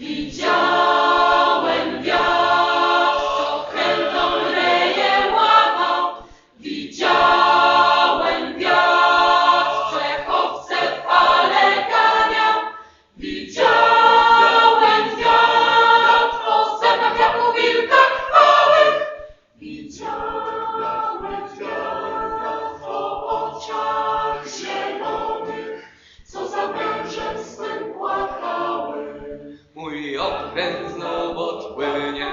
Widziałem. Kręt znów odpłynie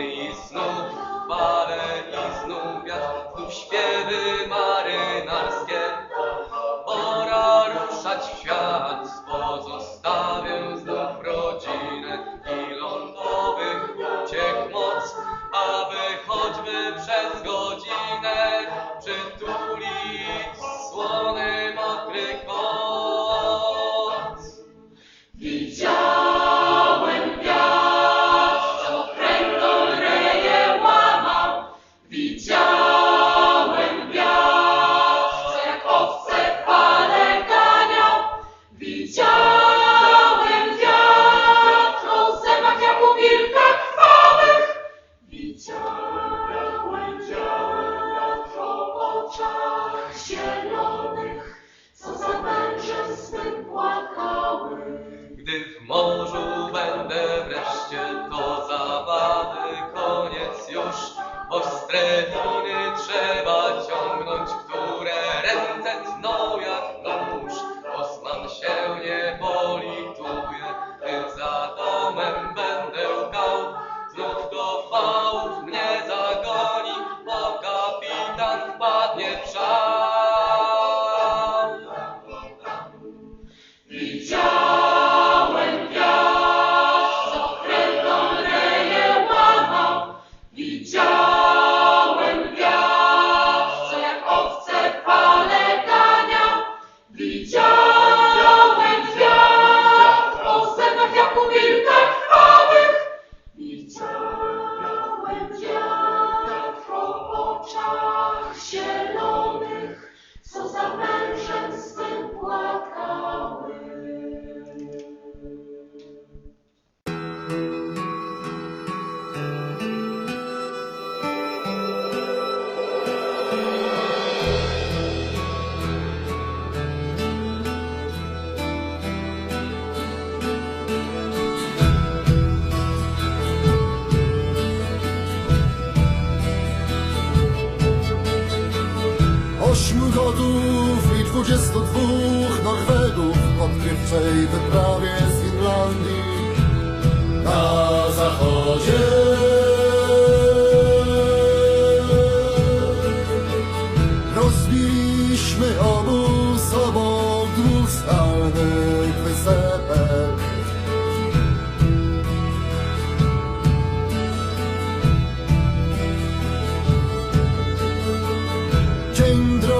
i znów fale i znów wiatr, znów śpiewy marynarskie. Pora ruszać w świat, pozostawię znów rodzinę i lądowych uciek moc, aby choćby przez godzinę przytulić. Szkotów i dwudziestu dwóch Norwegów w odkrywczej wyprawie z Finlandii na zachodzie. Rozbiliśmy obu sobą dwóch skalnych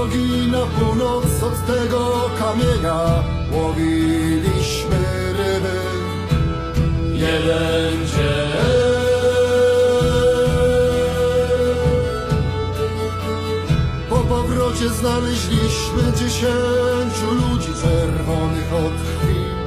drogi na północ od tego kamienia Łowiliśmy ryby. Jeden dzień Po powrocie znaleźliśmy dziesięciu ludzi Czerwonych od chwili.